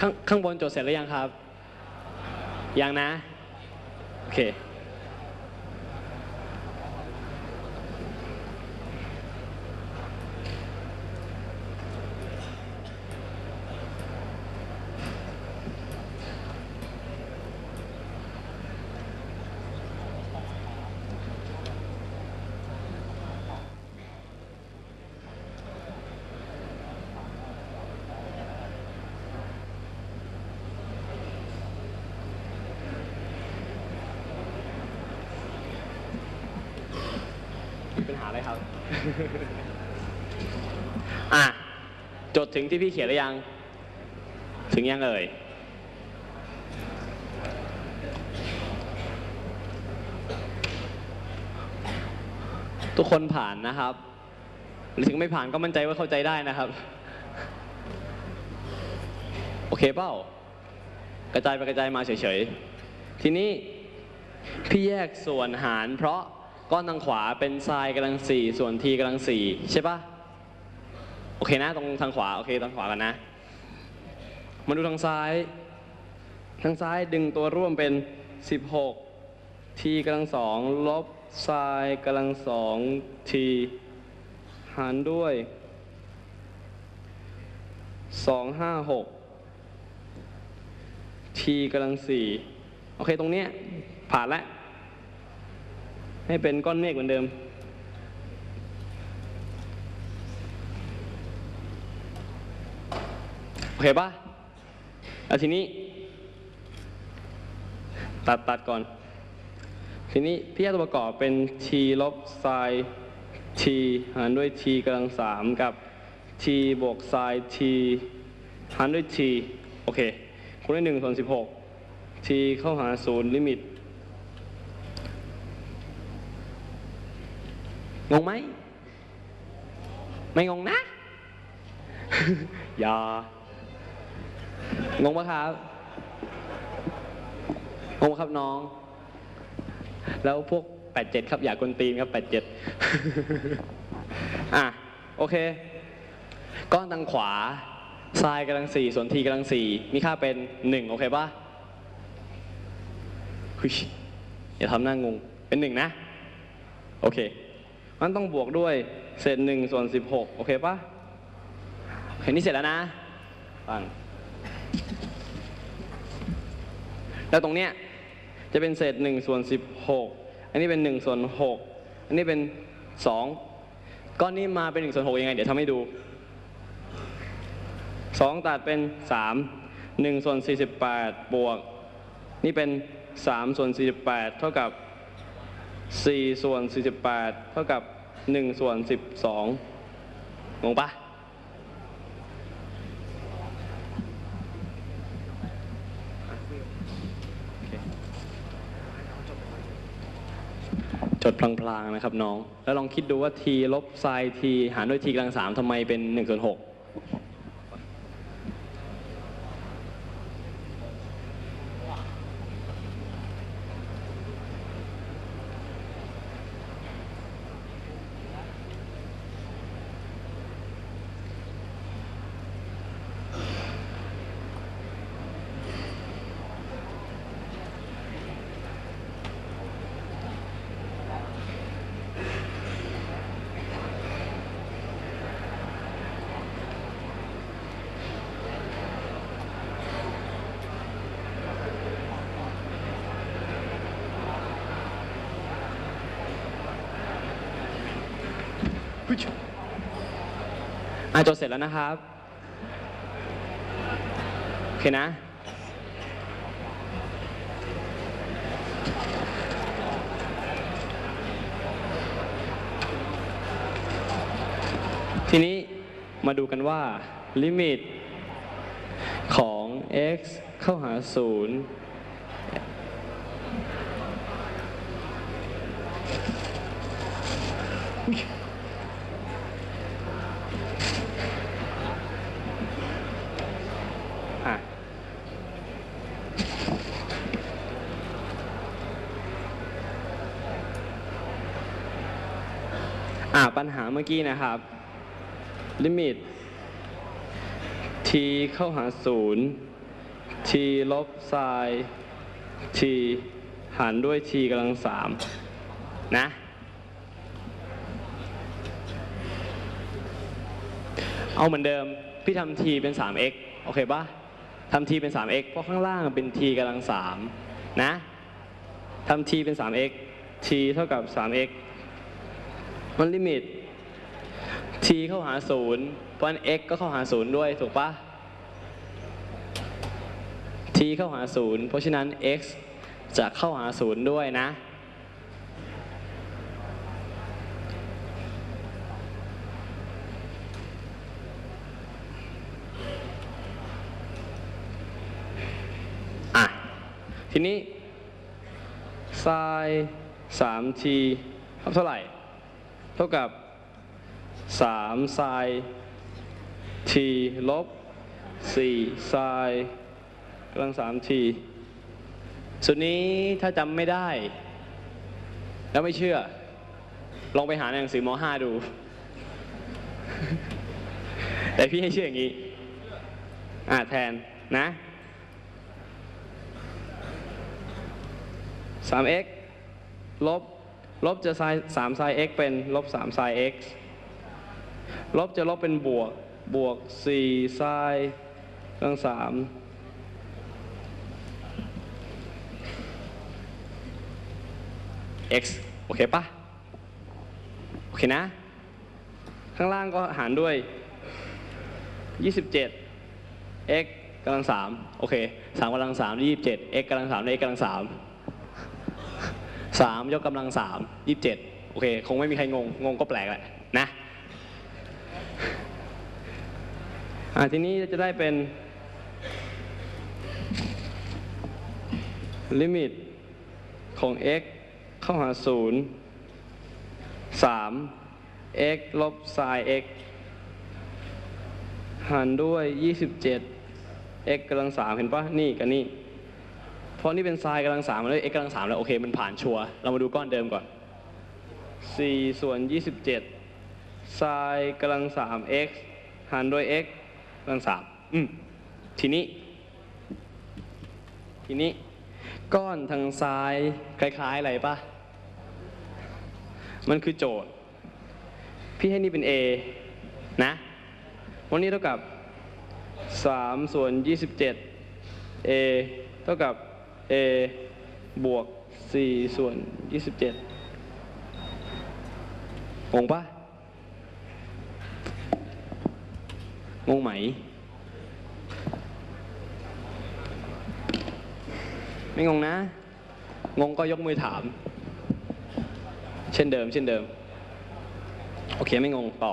ข้างข้างบนจดเสร็จหรือยังครับ ยังนะ โอเค ปัญหาอะไรครับ อะ จดถึงที่พี่เขียนหรือยัง ถึงยังเอ่ย ทุกคนผ่านนะครับ หรือถึงไม่ผ่านก็มั่นใจว่าเข้าใจได้นะครับ โอเคเปล่ากระจายไปกระจายมาเฉยๆ ทีนี้พี่แยกส่วนหารเพราะ ก้อนทางขวาเป็นไซน์กำลังสี่ส่วนทีกำลังสี่ใช่ปะโอเคนะตรงทางขวาโอเคทางขวากันนะมาดูทางซ้าย ทางซ้ายดึงตัวร่วมเป็น 16ทีกำลังสองลบไซน์กำลังสองทีหารด้วย 256ทีกำลังสี่โอเคตรงเนี้ยผ่านแล้ว ให้เป็นก้อนเมฆเหมือนเดิม โอเคป่ะแล้วทีนี้ ตัดตัดก่อน ทีนี้พี่แยกตัวประกอบเป็น t ลบไซน์ t หารด้วย t กำลังสามกับ t บวกไซน์ t หารด้วย t โอเคคูณด้วยหนึ่งส่วนสิบหก t เข้าหาศูนย์ลิมิต งงไหม ไม่งงนะ อย่า งงปะครับ งงครับน้อง แล้วพวก87ครับ อย่ากวนตีนครับ87อะ โอเค ก้อนทางขวาทรายกำลังสี่ส่วนทีกำลังสี่มีค่าเป็น1โอเคปะอย่าทำหน้างง เป็น1นะ โอเค มันต้องบวกด้วยเศษหนึ่งส่วนสิบหกโอเคปะโอเคนี่เสร็จแล้วนะฟังแล้วตรงเนี้ยจะเป็นเศษหนึ่งส่วนสิบหกอันนี้เป็นหนึ่งส่วนหกอันนี้เป็นสองก้อนนี้มาเป็นหนึ่งส่วนหกยังไง เดี๋ยวทำให้ดูสองตัดเป็นสามหนึ่งส่วนสี่สิบแปดบวก นี่เป็นสามส่วนสี่สิบแปดเท่ากับ 4 ส่วน 48 เท่ากับ 1 ส่วน 12 งงปะจดพลางๆนะครับน้อง แล้วลองคิดดูว่า t ลบไซน์ t หารด้วย t กำลัง3ทำไมเป็น1ส่วน6 จดเสร็จแล้วนะครับ โอเคนะ ทีนี้มาดูกันว่า ลิมิตของ x เข้าหา 0 อ่าปัญหาเมื่อกี้นะครับ ลิมิต t เข้าหาศูนย์ t ลบไซน์ t หารด้วย t กำลังสามนะ เอาเหมือนเดิม พี่ทำ t เป็น 3x โอเคปะทำ t เป็น 3x เพราะข้างล่างเป็น t กำลังสามนะ ทำ t เป็น 3x t เท่ากับ 3x มันลิมิต t เข้าหาศูนย์เพราะฉะนั้น x ก็เข้าหาศูนย์ด้วยถูกปะ t เข้าหาศูนย์เพราะฉะนั้น x จะเข้าหาศูนย์ด้วยนะ อะ ทีนี้ sin 3t เท่าไหร่ ท่ากับ3 sin t ลบ4 sin กำลัง 3t ส่วนนี้ถ้าจำไม่ได้ แล้วไม่เชื่อ ลองไปหาในหนังสือม .5 ดู แต่พี่ให้เชื่ออย่างนี้ อ่าแทนนะ 3x ลบ ลบจะไซน์3ไซน์ x เป็นลบ3ไซน์ x ลบจะลบเป็นบวก บวก4ไซน์กำลัง3 x โอเคปะโอเคนะ ข้างล่างก็หารด้วย 27 x กำลัง3โอเค3กำลัง3ด้วย27 x กำลัง3ด้วย x กำลัง3 3ยกกำลัง3 27โอเค คงไม่มีใครงง งงก็แปลกแหละนะอ่าทีนี้จะได้เป็นลิมิตของ x เข้าหา0 3 x ลบ sin x หารด้วย 27 x กำลัง3เห็นปะนี่กับนี่ เพราะนี่เป็น sin กำลัง3แล้ว x กำลัง3แล้ว โอเค มันผ่านชัวร์เรามาดูก้อนเดิมก่อน 4 ส่วน 27 sin กำลัง3 x หารด้วย x กำลัง3อืมทีนี้ ทีนี้ ก้อนทางซ้ายคล้าย ๆ อะไรปะมันคือโจทย์ พี่ให้นี่เป็น A นะวันนี้เท่ากับ 3 ส่วน 27 A เท่ากับ A บวก 4 ส่วน 27 งงปะงงไหม ไม่งงนะ งงก็ยกมือถาม เช่นเดิม เช่นเดิม โอเค ไม่งง ต่อ